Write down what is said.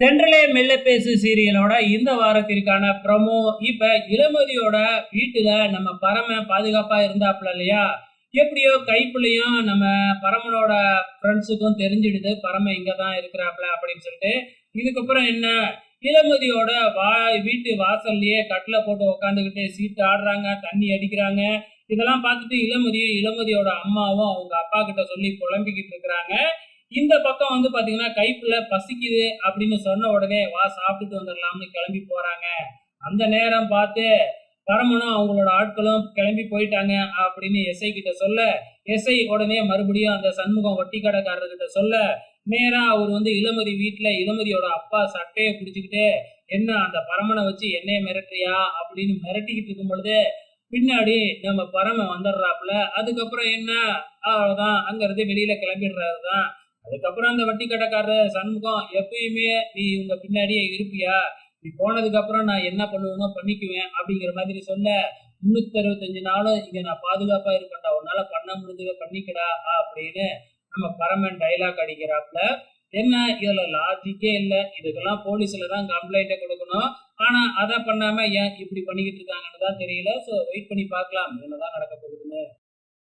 தென்றலே மெல்ல பேசு சீரியலோட இந்த வாரத்திற்கான ப்ரமோ இப்ப இளமதியோட வீட்டுல நம்ம பரம பாதுகாப்பா இருந்தாப்ல இல்லையா? எப்படியோ கைப்புலையும் நம்ம பரமனோட ஃப்ரெண்ட்ஸுக்கும் தெரிஞ்சிடுது. பரம இங்க தான் இருக்கிறாப்ல அப்படின்னு சொல்லிட்டு. இதுக்கப்புறம் என்ன? இளமதியோட வா வீட்டு வாசல்லையே கட்டில் போட்டு உக்காந்துக்கிட்டு சீட்டு ஆடுறாங்க தண்ணி அடிக்கிறாங்க. இதெல்லாம் பார்த்துட்டு இளமதியும் இளமதியோட அம்மாவும் அவங்க அப்பா கிட்ட சொல்லி புலம்பிக்கிட்டு இருக்கிறாங்க. இந்த பக்கம் வந்து பாத்தீங்கன்னா கைப்புல பசிக்குது அப்படின்னு சொன்ன உடனே வா சாப்பிட்டுட்டு வந்துடலாம்னு கிளம்பி போறாங்க. அந்த நேரம் பார்த்து பரமனும் அவங்களோட ஆட்களும் கிளம்பி போயிட்டாங்க அப்படின்னு எஸ்ஐ கிட்ட சொல்ல எஸ்ஐ உடனே மறுபடியும் அந்த சண்முகம் வட்டி கடைக்காரர்கிட்ட சொல்ல நேரா அவர் வந்து இளமதி வீட்டுல இளமதியோட அப்பா சட்டையை பிடிச்சுக்கிட்டு என்ன அந்த பரமனை வச்சு என்னைய மிரட்டுறியா? அப்படின்னு மிரட்டிக்கிட்டு இருக்கும் பொழுது பின்னாடி நம்ம பரம வந்துடுறாப்புல. அதுக்கப்புறம் என்ன? அவ்வளவுதான் அங்க இருந்து வெளியில கிளம்பிடுறாரு தான். அதுக்கப்புறம் அந்த வட்டி கடைக்காரர் சண்முகம் எப்பயுமே நீ உங்க பின்னாடியே இருப்பியா? நீ போனதுக்கு அப்புறம் நான் என்ன பண்ணுவேனோ பண்ணிக்குவேன் அப்படிங்கிற மாதிரி சொல்ல முன்னூத்தி அறுபத்தஞ்சு நாளும் இங்க நான் பாதுகாப்பா இருக்கட்டா உன்னால பண்ண முடிஞ்சதை பண்ணிக்கடா அப்படின்னு நம்ம பரமன் டைலாக் அடிக்கிறாப்புல. என்ன? இதுல லாஜிக்கே இல்லை. இதுக்கெல்லாம் போலீஸ்ல தான் கம்ப்ளைண்ட்டை கொடுக்கணும். ஆனா அதை பண்ணாம ஏன் இப்படி பண்ணிக்கிட்டு இருக்காங்கன்னு தான் தெரியல. ஸோ வெயிட் பண்ணி பார்க்கலாம். என்னதான் நடக்க போகுதுன்னு.